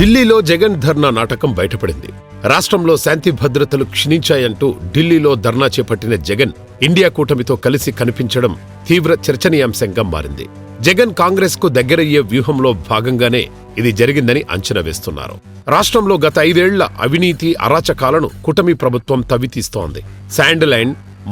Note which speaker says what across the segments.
Speaker 1: ఢిల్లీలో జగన్ ధర్నా నాటకం బయటపడింది. రాష్ట్రంలో శాంతి భద్రతలు క్షీణించాయంటూ ఢిల్లీలో ధర్నా చేపట్టిన జగన్ ఇండియా కూటమితో కలిసి కనిపించడం తీవ్ర చర్చనీయాంశంగా మారింది. జగన్ కాంగ్రెస్కు దగ్గరయ్యే వ్యూహంలో భాగంగానే ఇది జరిగిందని అంచనా వేస్తున్నారు. రాష్ట్రంలో గత ఐదేళ్ళ అవినీతి అరాచకాలను కూటమి ప్రభుత్వం తవ్వితీస్తోంది. శాండ్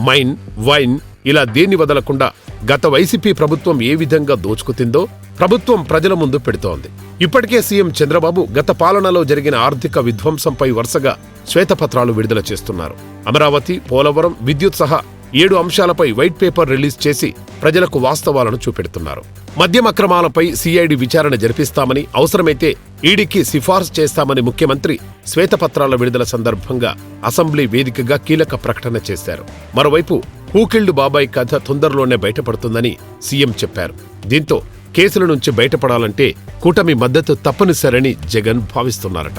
Speaker 1: మైన్ వైన్ ఇలా దేన్ని వదలకుండా గత వైసీపీ ప్రభుత్వం ఏ విధంగా దోచుకుతిందో ప్రభుత్వం ప్రజల ముందు పెడుతోంది. ఇప్పటికే సీఎం చంద్రబాబు గత పాలనలో జరిగిన ఆర్థిక విధ్వంసంపై వరుసగా శ్వేతపత్రాలు విడుదల చేస్తున్నారు. అమరావతి పోలవరం విద్యుత్ సహా ఏడు అంశాలపై వైట్ పేపర్ రిలీజ్ చేసి ప్రజలకు వాస్తవాలను చూపెడుతున్నారు. మద్యం అక్రమాలపై సిఐడి విచారణ జరిపిస్తామని అవసరమైతే ఈడీకి సిఫార్సు చేస్తామని ముఖ్యమంత్రి శ్వేతపత్రాల విడుదల సందర్భంగా అసెంబ్లీ వేదికగా కీలక ప్రకటన చేశారు. మరోవైపు హూకిల్డ్ బాబాయ్ కథ తొందరలోనే బయటపడుతుందని సీఎం చెప్పారు. దీంతో కేసుల నుంచి బయటపడాలంటే కూటమి మద్దతు తప్పనిసరని జగన్ భావిస్తున్నారట.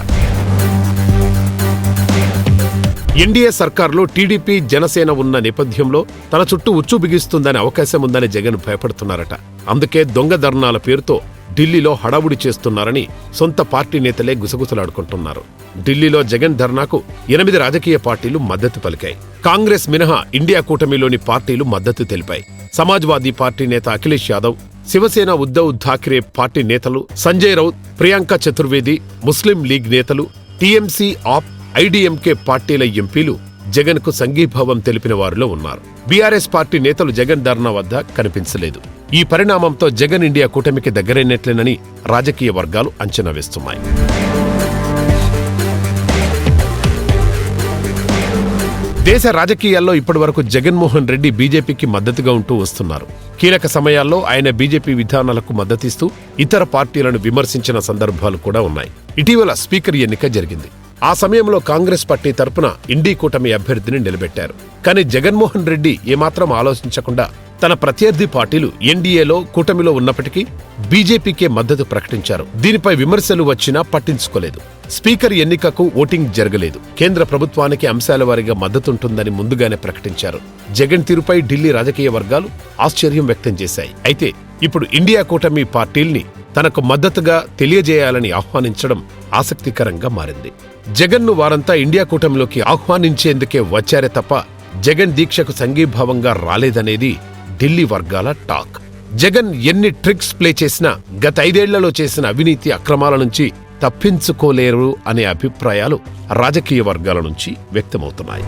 Speaker 1: ఎన్డీఏ సర్కార్లో టీడీపీ జనసేన ఉన్న నేపథ్యంలో తన చుట్టూ ఉచ్చు బిగిస్తుందనే అవకాశం ఉందని జగన్ భయపడుతున్నారట. అందుకే దొంగ ధర్నాల పేరుతో ఢిల్లీలో హడావుడి చేస్తున్నారని సొంత పార్టీ నేతలే గుసగుసలాడుకుంటున్నారు. ఢిల్లీలో జగన్ ధర్నాకు ఎనిమిది రాజకీయ పార్టీలు మద్దతు పలికాయి. కాంగ్రెస్ మినహా ఇండియా కూటమిలోని పార్టీలు మద్దతు తెలిపాయి. సమాజ్వాదీ పార్టీ నేత అఖిలేష్ యాదవ్ శివసేన ఉద్దవ్ ఠాక్రే పార్టీ నేతలు సంజయ్ రౌత్ ప్రియాంక చతుర్వేది ముస్లిం లీగ్ నేతలు టీఎంసీ ఆప్ ఐడీఎంకే పార్టీల ఎంపీలు జగన్కు సంఘీభావం తెలిపిన వారిలో ఉన్నారు. బీఆర్ఎస్ పార్టీ నేతలు జగన్ ధర్నా వద్ద కనిపించలేదు. ఈ పరిణామంతో జగన్ ఇండియా కూటమికి దగ్గరైనట్లేనని రాజకీయ వర్గాలు అంచనా వేస్తున్నాయి. దేశ రాజకీయాల్లో ఇప్పటివరకు జగన్మోహన్ రెడ్డి బీజేపీకి మద్దతుగా ఉంటూ వస్తున్నారు. కీలక సమయాల్లో ఆయన బీజేపీ విధానాలకు మద్దతిస్తూ ఇతర పార్టీలను విమర్శించిన సందర్భాలు కూడా ఉన్నాయి. ఇటీవల స్పీకర్ ఎన్నిక జరిగింది. ఆ సమయంలో కాంగ్రెస్ పార్టీ తరపున ఇండీ కూటమి అభ్యర్థిని నిలబెట్టారు. కానీ జగన్మోహన్ రెడ్డి ఏమాత్రం ఆలోచించకుండా తన ప్రత్యర్థి పార్టీలు ఎన్డీఏలో కూటమిలో ఉన్నప్పటికీ బీజేపీకే మద్దతు ప్రకటించారు. దీనిపై విమర్శలు వచ్చినా పట్టించుకోలేదు. స్పీకర్ ఎన్నికకు ఓటింగ్ జరగలేదు. కేంద్ర ప్రభుత్వానికి అంశాల వారీగా మద్దతుంటుందని ముందుగానే ప్రకటించారు. జగన్ తీరుపై ఢిల్లీ రాజకీయ వర్గాలు ఆశ్చర్యం వ్యక్తం చేశాయి. అయితే ఇప్పుడు ఇండియా కూటమి పార్టీల్ని తనకు మద్దతుగా తెలియజేయాలని ఆహ్వానించడం ఆసక్తికరంగా మారింది. జగన్ను వారంతా ఇండియా కూటమిలోకి ఆహ్వానించేందుకే వచ్చారే తప్ప జగన్ దీక్షకు సంఘీభావంగా రాలేదనేది ఢిల్లీ వర్గాల టాక్. జగన్ ఎన్ని ట్రిక్స్ ప్లే చేసినా గత ఐదేళ్ళలో చేసిన అవినీతి అక్రమాల నుంచి తప్పించుకోలేరు అనే అభిప్రాయాలు రాజకీయ వర్గాల నుంచి వ్యక్తమవుతున్నాయి.